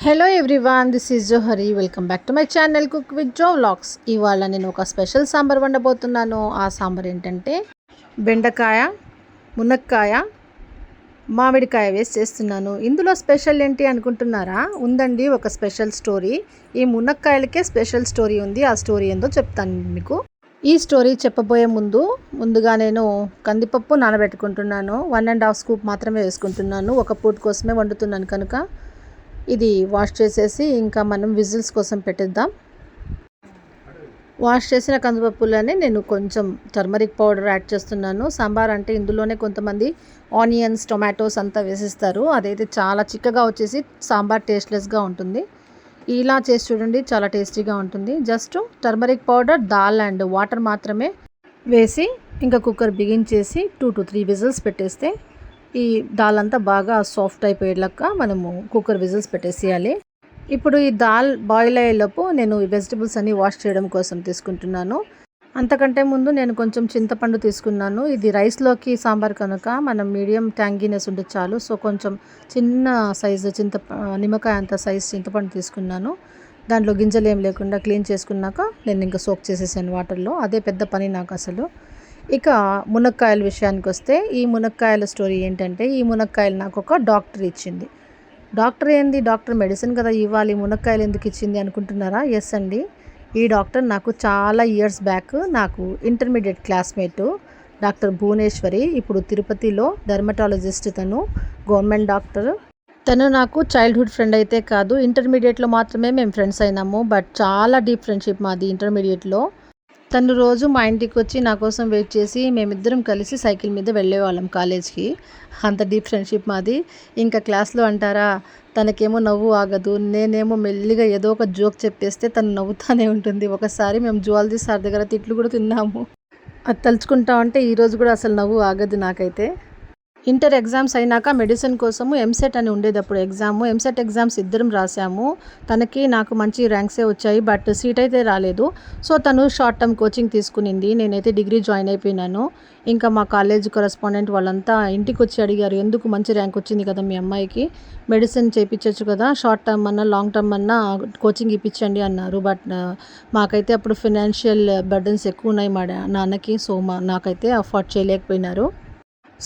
Hello everyone this is Johari welcome back to my channel cook with Jo vlogs ఇవాళ నేను ఒక special sambar వండబోతున్నాను. ఆ సాంబార్ ఏంటంటే బెండకాయ మునక్కాయ మామిడికాయ వేసి చేస్తున్నాను. ఇందులో స్పెషల్ ఏంటి అనుకుంటున్నారా? ఉందండి ఒక స్పెషల్ స్టోరీ ఈ మునక్కాయలకే స్పెషల్ స్టోరీ ఉంది. ఆ స్టోరీ ఏందో చెప్తాను మీకు. ఈ స్టోరీ చెప్పబోయే ముందు ముందుగా నేను కందిపప్పు నానబెట్టుకుంటున్నాను. వన్ అండ్ హాఫ్ స్కూప్ మాత్రమే వేసుకుంటున్నాను. ఒక పూట కోసమే వండుతున్నాను కనుక. ఇది వాష్ చేసేసి ఇంకా మనం విజిల్స్ కోసం పెట్టిద్దాం. వాష్ చేసిన కందిపప్పులోనే నేను కొంచెం టర్మరిక్ పౌడర్ యాడ్ చేస్తున్నాను. సాంబార్ అంటే ఇందులోనే కొంతమంది ఆనియన్స్ టొమాటోస్ అంతా వేసిస్తారు. అదైతే చాలా చిక్కగా వచ్చేసి సాంబార్ టేస్ట్లెస్గా ఉంటుంది. ఇలా చేసి చూడండి చాలా టేస్టీగా ఉంటుంది. Just turmeric powder dal and water మాత్రమే వేసి ఇంకా కుక్కర్ బిగించేసి టూ టు త్రీ విజిల్స్ పెట్టేస్తే ఈ దాల్ అంతా బాగా సాఫ్ట్ అయిపోయేలాగా మనము కుక్కర్ విజిల్స్ పెట్టేసేయాలి. ఇప్పుడు ఈ దాల్ బాయిల్ అయ్యేలోపు నేను ఈ వెజిటబుల్స్ అన్ని వాష్ చేయడం కోసం తీసుకుంటున్నాను. అంతకంటే ముందు నేను కొంచెం చింతపండు తీసుకున్నాను. ఇది రైస్లోకి సాంబార్ కనుక మనం మీడియం ట్యాంగీనెస్ ఉంటే చాలు. సో కొంచెం చిన్న సైజు చింత నిమ్మకాయ అంత సైజు చింతపండు తీసుకున్నాను. దాంట్లో గింజలు ఏం లేకుండా క్లీన్ చేసుకున్నాక నేను ఇంకా సోక్ చేసేసాను వాటర్లో అదే పెద్ద పని నాకు అసలు. ఇక మునక్కాయల విషయానికి వస్తే ఈ మునక్కాయల స్టోరీ ఏంటంటే ఈ మునక్కాయలు నాకు ఒక డాక్టర్ ఇచ్చింది. డాక్టర్ ఏంది? డాక్టర్ మెడిసిన్ కదా ఇవ్వాలి మునక్కాయలు ఎందుకు ఇచ్చింది అనుకుంటున్నారా? ఎస్ అండి. ఈ డాక్టర్ నాకు చాలా ఇయర్స్ బ్యాక్ నాకు ఇంటర్మీడియట్ క్లాస్మేటు డాక్టర్ భువనేశ్వరి ఇప్పుడు తిరుపతిలో డెర్మటాలజిస్ట్ తను గవర్నమెంట్ డాక్టర్. తను నాకు చైల్డ్హుడ్ ఫ్రెండ్ అయితే కాదు ఇంటర్మీడియట్లో మాత్రమే మేము ఫ్రెండ్స్ అయినాము బట్ చాలా డీప్ ఫ్రెండ్షిప్ మాది ఇంటర్మీడియట్లో తను రోజు మా ఇంటికి వచ్చి నా కోసం వెయిట్ చేసి మేమిద్దరం కలిసి సైకిల్ మీద వెళ్ళేవాళ్ళం కాలేజ్కి. అంత డీప్ ఫ్రెండ్షిప్ మాది. ఇంకా క్లాస్లో అంటారా తనకేమో నవ్వు ఆగదు. నేనేమో మెల్లిగా ఏదో ఒక జోక్ చెప్పేస్తే తను నవ్వుతానే ఉంటుంది. ఒకసారి మేము జువాలజీ సార్ దగ్గర తిట్లు కూడా తిన్నాము. అది తలుచుకుంటా ఉంటే ఈరోజు కూడా అసలు నవ్వు ఆగదు నాకైతే. ఇంటర్ ఎగ్జామ్స్ అయినాక మెడిసిన్ కోసము ఎంసెట్ అని ఉండేది అప్పుడు ఎగ్జాము. ఎంసెట్ ఎగ్జామ్స్ ఇద్దరం రాసాము తనకి నాకు మంచి ర్యాంక్సే వచ్చాయి బట్ సీట్ అయితే రాలేదు. సో తను షార్ట్ టర్మ్ కోచింగ్ తీసుకునింది. నేనైతే డిగ్రీ జాయిన్ అయిపోయినాను. ఇంకా మా కాలేజ్ కరస్పాండెంట్ వాళ్ళంతా ఇంటికి వచ్చి అడిగారు ఎందుకు మంచి ర్యాంక్ వచ్చింది కదా మీ అమ్మాయికి? మెడిసిన్ చేయించవచ్చు కదా షార్ట్ టర్మ్ అన్నా లాంగ్ టర్మ్ అన్నా కోచింగ్ ఇప్పించండి అన్నారు. బట్ మాకైతే అప్పుడు ఫినాన్షియల్ బర్డన్స్ ఎక్కువ ఉన్నాయి మా నాన్నకి. సో మా నాకైతే అఫోర్డ్ చేయలేకపోయినారు.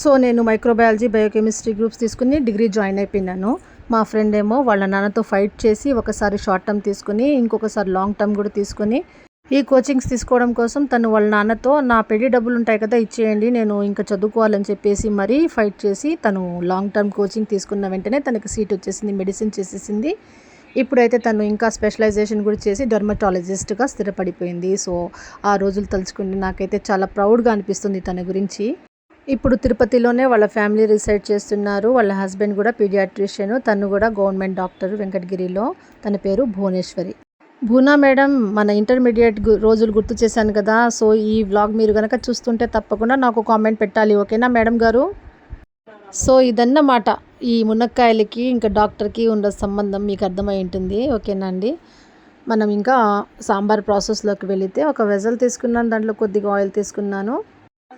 సో నేను మైక్రోబయాలజీ బయోకెమిస్ట్రీ గ్రూప్స్ తీసుకుని డిగ్రీ జాయిన్ అయిపోయినాను. మా ఫ్రెండ్ ఏమో వాళ్ళ నాన్నతో ఫైట్ చేసి ఒకసారి షార్ట్ టర్మ్ తీసుకుని ఇంకొకసారి లాంగ్ టర్మ్ కూడా తీసుకుని ఈ కోచింగ్స్ తీసుకోవడం కోసం తను వాళ్ళ నాన్నతో నా పెళ్ళి డబ్బులు ఉంటాయి కదా ఇచ్చేయండి నేను ఇంకా చదువుకోవాలని చెప్పేసి మరీ ఫైట్ చేసి తను లాంగ్ టర్మ్ కోచింగ్ తీసుకున్న వెంటనే తనకి సీట్ వచ్చేసింది మెడిసిన్ చేసేసింది. ఇప్పుడైతే తను ఇంకా స్పెషలైజేషన్ కూడా చేసి డర్మటాలజిస్ట్గా స్థిరపడిపోయింది. సో ఆ రోజులు తలుచుకుంటే నాకైతే చాలా ప్రౌడ్గా అనిపిస్తుంది తన గురించి. ఇప్పుడు తిరుపతిలోనే వాళ్ళ ఫ్యామిలీ రిసైడ్ చేస్తున్నారు. వాళ్ళ హస్బెండ్ కూడా పీడియాట్రిషియన్ తను కూడా గవర్నమెంట్ డాక్టర్ వెంకటగిరిలో. తన పేరు భువనేశ్వరి. భూనా మేడం మన ఇంటర్మీడియట్ రోజులు గుర్తు చేశాను కదా. సో ఈ వ్లాగ్ మీరు కనుక చూస్తుంటే తప్పకుండా నాకు కామెంట్ పెట్టాలి ఓకేనా మేడం గారు? సో ఇదన్నమాట. ఈ మునక్కాయలకి ఇంకా డాక్టర్కి ఉన్న సంబంధం మీకు అర్థమై ఉంటుంది ఓకేనా అండి? మనం ఇంకా సాంబార్ ప్రాసెస్లోకి వెళితే ఒక వెజల్ తీసుకున్నాను దాంట్లో కొద్దిగా ఆయిల్ తీసుకున్నాను.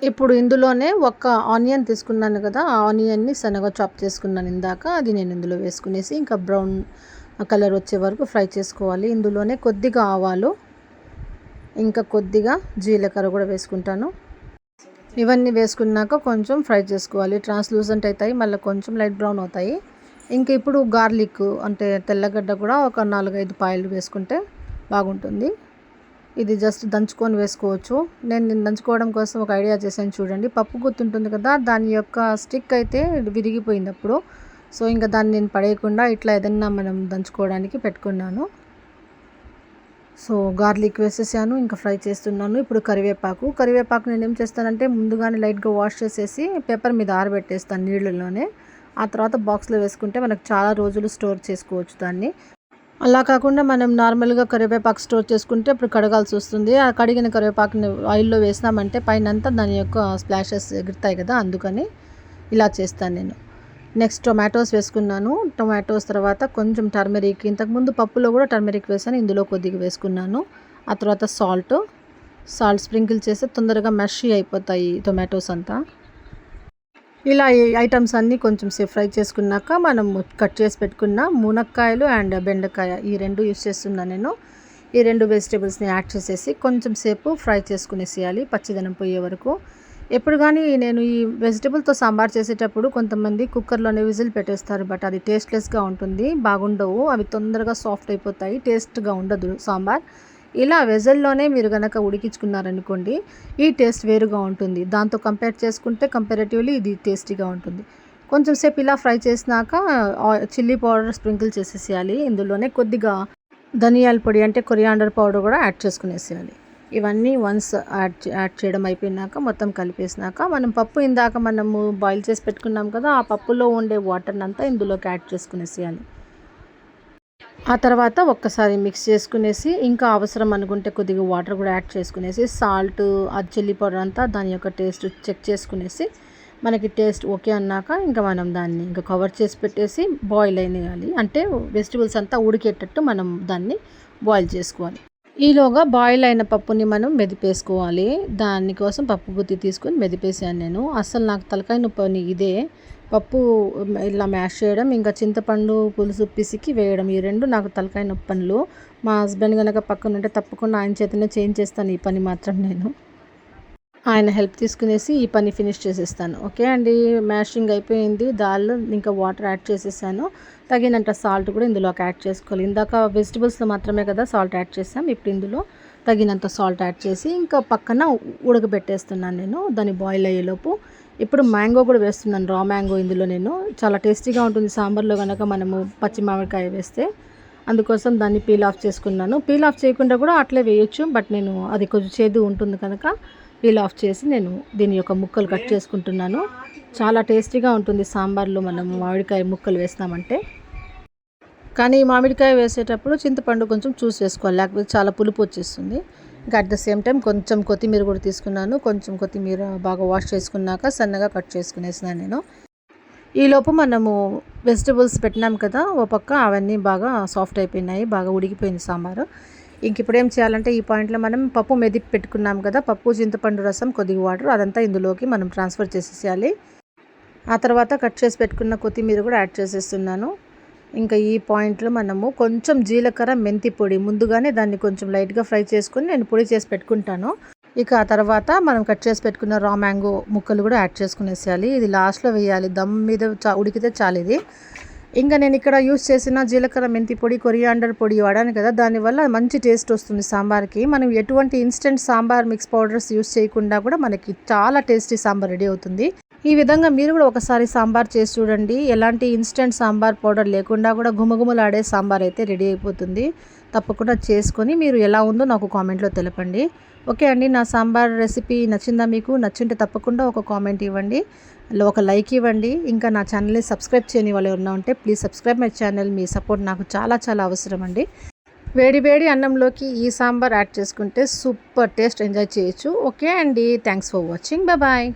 ఇప్పుడు ఇందులోనే ఒక ఆనియన్ తీసుకున్నాను కదా ఆ ఆనియన్ని సన్నగా చాప్ చేసుకున్నాను ఇందాక. అది నేను ఇందులో వేసుకునేసి ఇంకా బ్రౌన్ కలర్ వచ్చే వరకు ఫ్రై చేసుకోవాలి. ఇందులోనే కొద్దిగా ఆవాలు ఇంకా కొద్దిగా జీలకర్ర కూడా వేసుకుంటాను. ఇవన్నీ వేసుకున్నాక కొంచెం ఫ్రై చేసుకోవాలి. ట్రాన్స్లూజెంట్ అవుతాయి మళ్ళీ కొంచెం లైట్ బ్రౌన్ అవుతాయి. ఇంకా ఇప్పుడు గార్లిక్ అంటే తెల్లగడ్డ కూడా ఒక నాలుగైదు పాయలు వేసుకుంటే బాగుంటుంది. ఇది జస్ట్ దంచుకొని వేసుకోవచ్చు. నేను నేను దంచుకోవడం కోసం ఒక ఐడియా చేశాను చూడండి. పప్పు గుర్తుంటుంది కదా దాని యొక్క స్టిక్ అయితే విరిగిపోయింది అప్పుడు సో ఇంకా దాన్ని నేను పడేయకుండా ఇట్లా ఏదన్నా మనం దంచుకోవడానికి పెట్టుకున్నాను. సో గార్లిక్ వేసేసాను ఇంకా ఫ్రై చేస్తున్నాను. ఇప్పుడు కరివేపాకు. కరివేపాకు నేను ఏం చేస్తానంటే ముందుగానే లైట్గా వాష్ చేసేసి పేపర్ మీద ఆరబెట్టేస్తాను నీళ్ళలోనే. ఆ తర్వాత బాక్స్లో వేసుకుంటే మనకు చాలా రోజులు స్టోర్ చేసుకోవచ్చు దాన్ని. అలా కాకుండా మనం నార్మల్గా కరివేపాకు స్టోర్ చేసుకుంటే ఇప్పుడు కడగాల్సి వస్తుంది. ఆ కడిగిన కరివేపాకుని ఆయిల్లో వేసినామంటే పైన అంతా దాని యొక్క స్ప్లాషెస్ ఎగురుతాయి కదా అందుకని ఇలా చేస్తాను నేను. నెక్స్ట్ టొమాటోస్ వేసుకున్నాను. టొమాటోస్ తర్వాత కొంచెం టర్మరిక్ ఇంతకుముందు పప్పులో కూడా టర్మరిక్ వేసాను ఇందులో కొద్దిగా వేసుకున్నాను. ఆ తర్వాత సాల్ట్ సాల్ట్ స్ప్రింకిల్ చేస్తే తొందరగా మెషీ అయిపోతాయి టొమాటోస్ అంతా. ఇలా ఈ ఐటమ్స్ అన్నీ కొంచెం సేపు ఫ్రై చేసుకున్నాక మనం కట్ చేసి పెట్టుకున్న మునక్కాయలు అండ్ బెండకాయ ఈ రెండు యూస్ చేస్తున్నా నేను. ఈ రెండు వెజిటేబుల్స్ని యాడ్ చేసేసి కొంచెం సేపు ఫ్రై చేసుకునేసేయాలి పచ్చిదనం పోయే వరకు. ఎప్పుడు కానీ నేను ఈ వెజిటేబుల్తో సాంబార్ చేసేటప్పుడు కొంతమంది కుక్కర్లోనే విజిల్ పెట్టేస్తారు బట్ అది టేస్ట్లెస్గా ఉంటుంది బాగుండవు అవి తొందరగా సాఫ్ట్ అయిపోతాయి టేస్ట్గా ఉండదు సాంబార్. ఇలా వెజల్లోనే మీరు కనుక ఉడికించుకున్నారనుకోండి ఈ టేస్ట్ వేరుగా ఉంటుంది. దాంతో కంపేర్ చేసుకుంటే కంపారేటివ్లీ ఇది టేస్టీగా ఉంటుంది. కొంచెం సేపు ఇలా ఫ్రై చేసినాక చిల్లీ పౌడర్ స్ప్రింకిల్ చేసేసేయాలి. ఇందులోనే కొద్దిగా ధనియాల పొడి అంటే కొరియాండర్ పౌడర్ కూడా యాడ్ చేసుకునేసేయాలి. ఇవన్నీ వన్స్ యాడ్ యాడ్ చేయడం అయిపోయినాక మొత్తం కలిపేసినాక మనం పప్పు ఇందాక మనము బాయిల్ చేసి పెట్టుకున్నాం కదా ఆ పప్పులో ఉండే వాటర్ని అంతా ఇందులోకి యాడ్ చేసుకునేసేయాలి. ఆ తర్వాత ఒక్కసారి మిక్స్ చేసుకునేసి ఇంకా అవసరం అనుకుంటే కొద్దిగా వాటర్ కూడా యాడ్ చేసుకునేసి సాల్ట్ ఆ చిల్లీ పౌడర్ అంతా దాని యొక్క టేస్ట్ చెక్ చేసుకునేసి మనకి టేస్ట్ ఓకే అన్నాక ఇంకా మనం దాన్ని ఇంకా కవర్ చేసి పెట్టేసి బాయిల్ అయినాయాలి అంటే వెజిటబుల్స్ అంతా ఉడికేటట్టు మనం దాన్ని బాయిల్ చేసుకోవాలి. ఈలోగా బాయిల్ అయిన పప్పుని మనం మెదిపేసుకోవాలి. దానికోసం పప్పు గుత్తి తీసుకొని మెదిపేసాను నేను. అసలు నాకు తలకాయ నొప్పి ఇదే. పప్పు ఇలా మ్యాష్ చేయడం ఇంకా చింతపండు పులుసు పిసికి వేయడం ఈ రెండు నాకు తలకాయ నొప్పి పనులు మా హస్బెండ్ కనుక పక్కన ఉంటే తప్పకుండా ఆయన చేతనే చేంజ్ చేస్తాను ఈ పని మాత్రం నేను. ఆయన హెల్ప్ తీసుకునేసి ఈ పని ఫినిష్ చేసేస్తాను. ఓకే అండి? మ్యాషింగ్ అయిపోయింది. దాల్లో ఇంకా వాటర్ యాడ్ చేసేసాను. తగినంత సాల్ట్ కూడా ఇందులోకి యాడ్ చేసుకోవాలి. ఇందాక వెజిటబుల్స్లో మాత్రమే కదా సాల్ట్ యాడ్ చేసాం. ఇప్పుడు ఇందులో తగినంత సాల్ట్ యాడ్ చేసి ఇంకా పక్కన ఉడకబెట్టేస్తున్నాను నేను. దాన్ని బాయిల్ అయ్యేలోపు ఇప్పుడు మ్యాంగో కూడా వేస్తున్నాను. రా మ్యాంగో ఇందులో నేను. చాలా టేస్టీగా ఉంటుంది. సాంబార్లో కనుక మనము పచ్చి మామిడికాయ వేస్తే అందుకోసం దాన్ని పీల్ ఆఫ్ చేసుకున్నాను. పీల్ ఆఫ్ చేయకుండా కూడా అట్లే వేయొచ్చు. బట్ నేను అది కొంచెం చేదు ఉంటుంది కనుక పీల్ ఆఫ్ చేసి నేను దీని యొక్క ముక్కలు కట్ చేసుకుంటున్నాను. చాలా టేస్టీగా ఉంటుంది సాంబార్లో మనం మామిడికాయ ముక్కలు వేస్తామంటే. కానీ మామిడికాయ వేసేటప్పుడు చింతపండు కొంచెం చూసి వేసుకోవాలి లేకపోతే చాలా పులుపు వచ్చేస్తుంది. ఇంకా అట్ ద సేమ్ టైం కొంచెం కొత్తిమీర కూడా తీసుకున్నాను. కొంచెం కొత్తిమీర బాగా వాష్ చేసుకున్నాక సన్నగా కట్ చేసుకునేసినాను నేను. ఈలోపు మనము వెజిటబుల్స్ పెట్టినాం కదా ఓ పక్క అవన్నీ బాగా సాఫ్ట్ అయిపోయినాయి బాగా ఉడికిపోయింది సాంబారు. ఇంక ఇప్పుడు ఏం చేయాలంటే ఈ పాయింట్లో మనం పప్పు మెదిపి పెట్టుకున్నాం కదా పప్పు చింతపండు రసం కొద్దిగా వాటర్ అదంతా ఇందులోకి మనం ట్రాన్స్ఫర్ చేసేసేయాలి. ఆ తర్వాత కట్ చేసి పెట్టుకున్న కొత్తిమీర కూడా యాడ్ చేసేస్తున్నాను. ఇంకా ఈ పాయింట్లో మనము కొంచెం జీలకర్ర మెంతి పొడి ముందుగానే దాన్ని కొంచెం లైట్గా ఫ్రై చేసుకుని నేను పొడి చేసి పెట్టుకుంటాను. ఇక ఆ తర్వాత మనం కట్ చేసి పెట్టుకున్న రా మ్యాంగో ముక్కలు కూడా యాడ్ చేసుకునేసేయాలి. ఇది లాస్ట్లో వేయాలి. దమ్ మీద చా ఉడికితే చాలు ఇది. ఇంకా నేను ఇక్కడ యూస్ చేసిన జీలకర్ర మెంతి పొడి కొరియాండర్ పొడి వాడాను కదా దానివల్ల మంచి టేస్ట్ వస్తుంది సాంబార్కి. మనం ఎటువంటి instant sambar mix powders use చేయకుండా కూడా మనకి చాలా టేస్టీ సాంబార్ రెడీ అవుతుంది. ఈ విధంగా మీరు కూడా ఒకసారి సాంబార్ చేసి చూడండి. ఎలాంటి ఇన్స్టెంట్ సాంబార్ పౌడర్ లేకుండా కూడా గుమగుమలాడే సాంబార్ అయితే రెడీ అయిపోతుంది. తప్పకుండా చేసుకొని మీరు ఎలా ఉందో నాకు కామెంట్లో తెలపండి. ఓకే అండి నా సాంబార్ రెసిపీ నచ్చిందా మీకు? నచ్చింటే తప్పకుండా ఒక కామెంట్ ఇవ్వండి. ఒక లైక్ ఇవ్వండి. ఇంకా నా ఛానల్ని సబ్స్క్రైబ్ చేయని వాళ్ళు ఎవరైనా ఉంటే ప్లీజ్ సబ్స్క్రైబ్ మై ఛానల్. మీ సపోర్ట్ నాకు చాలా చాలా అవసరం అండి. వేడి వేడి అన్నంలోకి ఈ సాంబార్ యాడ్ చేసుకుంటే సూపర్ టేస్ట్ ఎంజాయ్ చేయొచ్చు. ఓకే అండి థ్యాంక్స్ ఫర్ వాచింగ్. బాయ్.